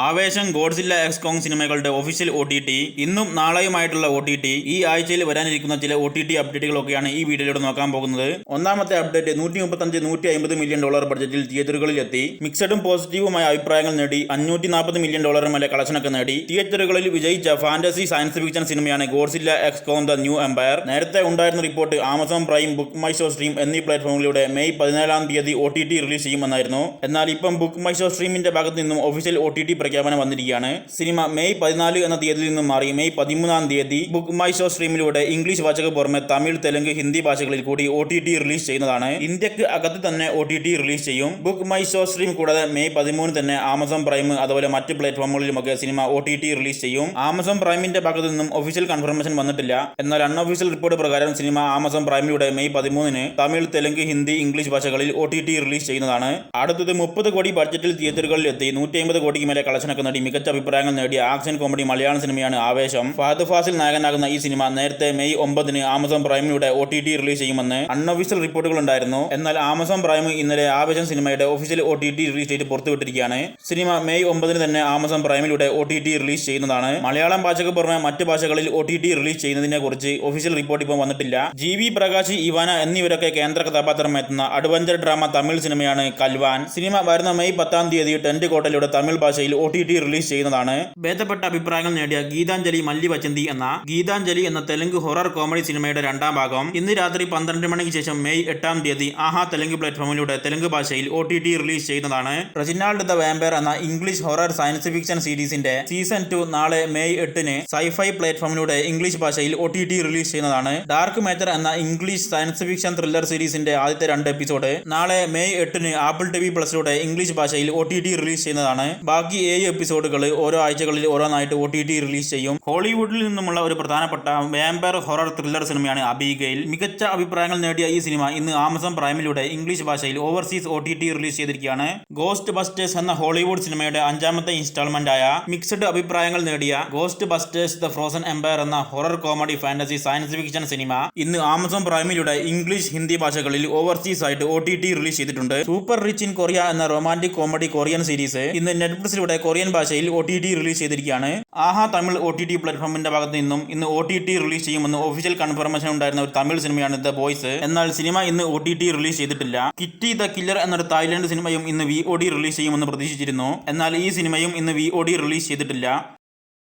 ആവേശം Godzilla x Kong സിനിമകളുടെ official O T T ഇന്നും നാളെയുമായിട്ടുള്ള ഒ ടി ടി ഈ ആഴ്ചയിൽ വരാനിരിക്കുന്ന ചില ഒ ടി ടി അപ്ഡേറ്റുകളൊക്കെയാണ് ഈ വീഡിയോയിലൂടെ നോക്കാൻ പോകുന്നത്. ഒന്നാമത്തെ അപ്ഡേറ്റ് നൂറ്റി മുപ്പത്തഞ്ച് നൂറ്റി അമ്പത് മില്യൺ ഡോളർ ബഡ്ജറ്റിൽ തിയേറ്ററുകളിൽ എത്തി മിക്സഡും പോസിറ്റീവുമായ അഭിപ്രായങ്ങൾ നേടി. അഞ്ഞൂറ്റി നാൽപ്പത് മില്യൺ ഡോളറിന് മേലെ കളക്ഷനൊക്കെ നേടി. തിയേറ്ററുകളിൽ വിജയിച്ച ഫാന്റസി സയൻസ് ഫിക്ഷൻ സിനിമയാണ് Godzilla x Kong the new empire. നേരത്തെ ഉണ്ടായിരുന്ന report Amazon Prime Book My Show stream എന്നീ പ്ലാറ്റ്ഫോമുകളിലൂടെ മെയ് പതിനാലാം തീയതി ഒ ടി ടി റിലീസ് ചെയ്യുമെന്നായിരുന്നു. എന്നാൽ ഇപ്പം ബുക്ക് മൈ ഷോ സ്ട്രീമിന്റെ ഭാഗത്ത് നിന്നും ഒഫീഷ്യൽ ഒ ടി ടി പ്രഖ്യാപനം വന്നിരിക്കുകയാണ്. സിനിമ മെയ് പതിനാല് എന്ന തീയതിയിൽ നിന്നും മാറി മെയ് പതിമൂന്നാം തീയതി ബുക്ക് മൈ ഷോ സ്ട്രീമിലൂടെ ഇംഗ്ലീഷ് ഭാഷയ്ക്ക് പുറമെ തമിഴ് തെലുങ്ക് ഹിന്ദി ഭാഷകളിൽ കൂടി ഒ റിലീസ് ചെയ്യുന്നതാണ്. ഇന്ത്യയ്ക്ക് അകത്ത് തന്നെ ഒ റിലീസ് ചെയ്യും. ബുക്ക് മൈ ഷോ സ്ട്രീം കൂടാതെ മെയ് പതിമൂന്ന് തന്നെ ആമസോൺ പ്രൈം അതുപോലെ മറ്റ് പ്ലാറ്റ്ഫോമുകളിലുമൊക്കെ സിനിമ ഒ റിലീസ് ചെയ്യും. ആമസോൺ പ്രൈമിന്റെ ഭാഗത്തു നിന്നും ഒഫീഷ്യൽ കൺഫർമേഷൻ വന്നിട്ടില്ല. എന്നാൽ അൺഒഫീഷ്യൽ റിപ്പോർട്ട് പ്രകാരം സിനിമ ആമസോൺ പ്രൈമിലൂടെ മെയ് പതിമൂന്നിന് തമിഴ് തെലുങ്ക് ഹിന്ദി ഇംഗ്ലീഷ് ഭാഷകളിൽ ഒ റിലീസ് ചെയ്യുന്നതാണ്. അടുത്തത് മുപ്പത് കോടി ബഡ്ജറ്റിൽ തിയേറ്ററുകളിൽ എത്തി. നൂറ്റി അമ്പത് കോടിക്ക് മേലെ കളക്ഷനൊക്കെ നേടി മികച്ച അഭിപ്രായങ്ങൾ നേടിയ ആക്ഷൻ കോമഡി മലയാളം സിനിമയാണ് ആവേശം. ഫഹദ് ഫാസിൽ നായകനാകുന്ന ഈ സിനിമ നേരത്തെ മെയ് ഒമ്പതിന് ആമസോൺ പ്രൈമിലൂടെ ഒ ടി ടി റിലീസ് ചെയ്യുമെന്ന് അൺഒഫീഷ്യൽ റിപ്പോർട്ടുകൾ ഉണ്ടായിരുന്നു. എന്നാൽ ആമസോൺ പ്രൈം ഇന്നലെ ആവേശം സിനിമയുടെ official O T T release date പുറത്തുവിട്ടിരിക്കുകയാണ്. Cinema May ഒമ്പതിന് തന്നെ ആമസോൺ പ്രൈമിലൂടെ ഒ ടി ടി റിലീസ് ചെയ്യുന്നതാണ്. മലയാളം ഭാഷയ്ക്ക് പുറമെ മറ്റ് ഭാഷകളിൽ ഒ ടി ടി റിലീസ് ചെയ്യുന്നതിനെ കുറിച്ച് ഒഫീഷ്യൽ റിപ്പോർട്ട് ഇപ്പോൾ വന്നിട്ടില്ല. ജി വി പ്രകാശ് ഇവാന എന്നിവരൊക്കെ കേന്ദ്ര കഥാപാത്രം എത്തുന്ന അഡ്വഞ്ചർ ഡ്രാമ തമിഴ് സിനിമയാണ് കൽവാൻ. സിനിമ വരുന്ന മെയ് പത്താം തീയതി ടെന്റ് കോട്ടയിലൂടെ തമിഴ് ഭാഷയിൽ ഒ ടി ടി റിലീസ് ചെയ്യുന്നതാണ്. ഭേദപ്പെട്ട അഭിപ്രായങ്ങൾ നേടിയ ഗീതാഞ്ജലി മല്ലിവചന്തി എന്ന ഗീതാഞ്ജലി എന്ന തെലുങ്ക് ഹൊറർ കോമഡി സിനിമയുടെ രണ്ടാം ഭാഗം ഇന്ന് രാത്രി പന്ത്രണ്ട് മണിക്ക് ശേഷം മെയ് എട്ടാം തീയതി ആഹാ തെലുങ്ക് പ്ലാറ്റ്ഫോമിലൂടെ തെലുങ്ക് ഭാഷയിൽ ഒ ടി ടി റിലീസ് ചെയ്യുന്നതാണ്. റെജിനാൾഡ് ദ വാമ്പയർ എന്ന ഇംഗ്ലീഷ് ഹൊറർ സയൻസ് ഫിക്ഷൻ സീരീസിന്റെ സീസൺ ടു നാളെ മെയ് എട്ടിന് സൈഫൈ പ്ലാറ്റ്ഫോമിലൂടെ ഇംഗ്ലീഷ് ഭാഷയിൽ ഒ ടി ടി റിലീസ് ചെയ്യുന്നതാണ്. ഡാർക്ക് മാറ്റർ എന്ന ഇംഗ്ലീഷ് സയൻസ് ഫിക്ഷൻ ത്രില്ലർ സീരീസിന്റെ ആദ്യത്തെ രണ്ട് എപ്പിസോഡ് നാളെ മെയ് എട്ടിന് ആപ്പിൾ ടി വി പ്ലസിലൂടെ ഇംഗ്ലീഷ് ഭാഷയിൽ ഒ ടി ടി റിലീസ് ചെയ്യുന്നതാണ്. ബാക്കി ഏഴ് എപ്പിസോഡുകൾ ഓരോ ആഴ്ചകളിൽ ഓരോന്നായിട്ട് ഒ ടി ടി റിലീസ് ചെയ്യും. ഹോളിവുഡിൽ നിന്നുമുള്ള ഒരു പ്രധാനപ്പെട്ട വാമ്പയർ ഹൊറർ ത്രില്ലർ സിനിമയാണ് അബീഗയിൽ മികച്ച അഭിപ്രായങ്ങൾ നേടിയ ഈ സിനിമ ഇന്ന് ആമസോൺ പ്രൈമിലൂടെ ഇംഗ്ലീഷ് ഭാഷയിൽ overseas O T T release ചെയ്തിരിക്കുകയാണ്. ഗോസ്റ്റ് ബസ്റ്റേഴ്സ് എന്ന ഹോളിവുഡ് സിനിമയുടെ അഞ്ചാമത്തെ ഇൻസ്റ്റാൾമെന്റ് ആയ മിക്സഡ് അഭിപ്രായങ്ങൾ നേടിയ ghostbusters the frozen empire എന്ന horror comedy fantasy science fiction cinema ഇന്ന് ആമസോൺ പ്രൈമിലൂടെ ഇംഗ്ലീഷ് ഹിന്ദി ഭാഷകളിൽ ഓവർസീസ് ആയിട്ട് ഒ ടി ടി റിലീസ് ചെയ്തിട്ടുണ്ട്. സൂപ്പർ റിച്ച് ഇൻ കൊറിയ എന്ന റൊമാന്റിക് കോമഡി കൊറിയൻ സീരീസ് ഇന്ന് നെറ്റ്ഫ്ലിക്സിലൂടെ കൊറിയൻ ഭാഷയിൽ ഒ ടി ടി റിലീസ് ചെയ്തിരിക്കുകയാണ്. Aha Tamil O T T പ്ലാറ്റ്ഫോമിന്റെ ഭാഗത്ത് നിന്നും ഇന്ന് ഒ ടി ടി റിലീസ് ചെയ്യുമെന്ന് ഒഫീഷ്യൽ കൺഫർമേഷൻ ഉണ്ടായിരുന്ന ഒരു തമിഴ് സിനിമയാണ് ദ ബോയ്സ് എന്നാൽ സിനിമ ഇന്ന് ഒ ടി ടി റിലീസ് ചെയ്തിട്ടില്ല. കിറ്റി ദ കില്ലർ എന്നൊരു തായ്ലൻഡ് സിനിമയും ഇന്ന് വി ഒ ഡി റിലീസ് ചെയ്യുമെന്ന് പ്രതീക്ഷിച്ചിരുന്നു. എന്നാൽ ഈ സിനിമയും ഇന്ന് വി ഒ ഡി റിലീസ് ചെയ്തിട്ടില്ല.